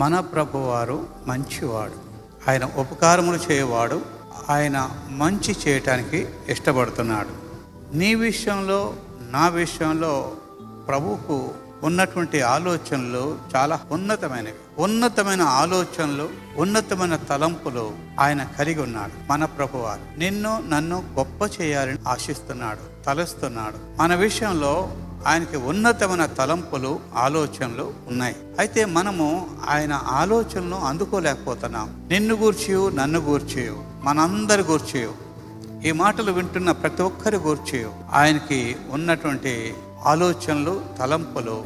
మన ప్రభువారు మంచివాడు. ఆయన ఉపకారములు చేయవాడు ఆయన మంచి చేయటానికి ఇష్టపడుతున్నాడు. నీ విషయంలో నా విషయంలో ప్రభువుకు ఉన్నటువంటి ఆలోచనలు చాలా ఉన్నతమైనవి. ఉన్నతమైన ఆలోచనలు ఉన్నతమైన తలంపులు ఆయన కలిగి ఉన్నాడు. మన ప్రభువారు నిన్ను నన్ను గొప్ప చేయాలని ఆశిస్తున్నాడు తలస్తున్నాడు. మన విషయంలో ఆయనకి ఉన్నతమైన తలంపులు ఆలోచనలు ఉన్నాయి. అయితే మనము ఆయన ఆలోచనలు అందుకోలేకపోతున్నాం. నిన్ను గూర్చియు నన్ను గూర్చియు మనందరి గూర్చియు. ఈ మాటలు వింటున్న ప్రతి ఒక్కరి గూర్చి ఆయనకి ఉన్నటువంటి ఆలోచనలు తలంపులు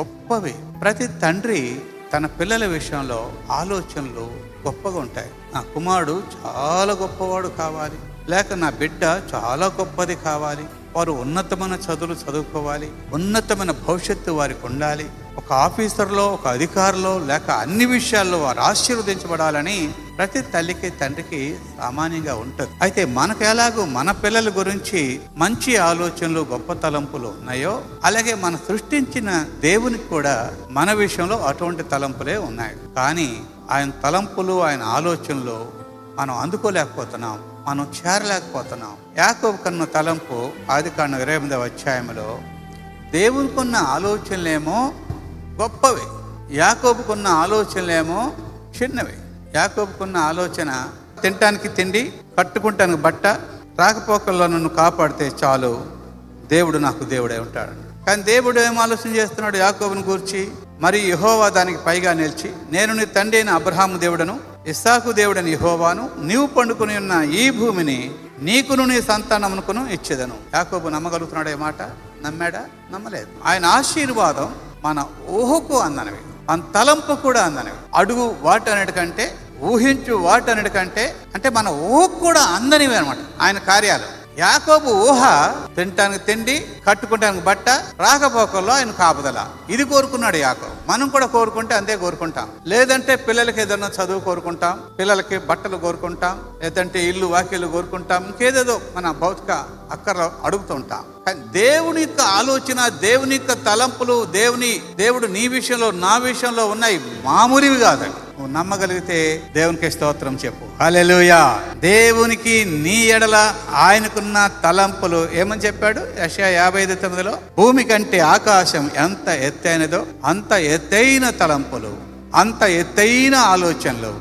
గొప్పవి. ప్రతి తండ్రి తన పిల్లల విషయంలో ఆలోచనలు గొప్పగా ఉంటాయి. నా కుమారుడు చాలా గొప్పవాడు కావాలి. లేక నా బిడ్డ చాలా గొప్పది కావాలి. వారు ఉన్నతమైన చదువులు చదువుకోవాలి ఉన్నతమైన భవిష్యత్తు వారికి ఉండాలి. ఒక ఆఫీసర్లో ఒక అధికారిలో లేక అన్ని విషయాల్లో వారు ఆశీర్వదించబడాలని ప్రతి తల్లికి తండ్రికి సామాన్యంగా ఉంటుంది. అయితే మనకు ఎలాగో మన పిల్లల గురించి మంచి ఆలోచనలు గొప్ప తలంపులు ఉన్నాయో అలాగే మన సృష్టించిన దేవునికి కూడా మన విషయంలో అటువంటి తలంపులే ఉన్నాయి. కానీ ఆయన తలంపులు ఆయన ఆలోచనలు మనం అందుకోలేకపోతున్నాం. మనం చేరలేకపోతున్నాం. యాకోబు కన్న తలంపు ఆది కాండ ఇరవై ఎనిమిదవ అధ్యాయంలో దేవునికున్న ఆలోచనలేమో గొప్పవి యాకోబుకున్న ఆలోచనలేమో చిన్నవి. యాకోబుకున్న ఆలోచన తినటానికి తిండి కట్టుకుంటానికి బట్ట రాకపోకల్లో నన్ను కాపాడితే చాలు దేవుడు నాకు దేవుడే ఉంటాడు. కానీ దేవుడు ఏం ఆలోచన చేస్తున్నాడు యాకోబుని గూర్చి? మరి యహోవా దానికి పైగా నిలిచి నేను నీ తండ్రి అయిన అబ్రహాము దేవుడను ఇస్సాకు దేవుడని యహోవాను నీవు పండుకుని ఉన్న ఈ భూమిని నీకును నీ సంతానమునకును ఇచ్చేదను. యాకోబు నమ్మగలుగుతున్నాడు ఏ మాట? నమ్మాడా? నమ్మలేదు. ఆయన ఆశీర్వాదం మన ఊహకు అందనవి. మన తలంపు కూడా అందనవి. అడుగు వాటన్నిటికంటే ఊహించు వాటన్నిటికంటే అంటే మన ఊహకు కూడా అందనివి అనమాట ఆయన కార్యాలు. యాకోబు ఊహ తినటానికి తిండి కట్టుకుంటానికి బట్ట రాకపోకల్లో ఆయన కాపుదల. ఇది కోరుకున్నాడు యాకోబు. మనం కూడా కోరుకుంటే అంతే కోరుకుంటాం. లేదంటే పిల్లలకి ఏదైనా చదువు కోరుకుంటాం పిల్లలకి బట్టలు కోరుకుంటాం లేదంటే ఇల్లు వాకిల్లు కోరుకుంటాం ఇంకేదేదో మన భౌతిక అక్కర్లు అడుగుతుంటాం కానీ దేవుని యొక్క ఆలోచన దేవుని యొక్క తలంపులు దేవుని దేవుడు నీ విషయంలో నా విషయంలో ఉన్నాయి. మామూలివి కాదండి. నువ్వు నమ్మగలిగితే దేవునికి స్తోత్రం చెప్పు. హల్లెలూయా. దేవునికి నీ ఎడల ఆయనకున్న తలంపులు ఏమని చెప్పాడు? యశా యాభై ఐదు తొమ్మిదిలో భూమి కంటే ఆకాశం ఎంత ఎత్తైనదో అంత ఎత్తైన తలంపులు అంత ఎత్తైన ఆలోచనలు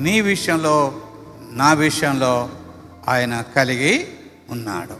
నీ విషయంలో నా విషయంలో ఆయన కలిగి ఉన్నాడు.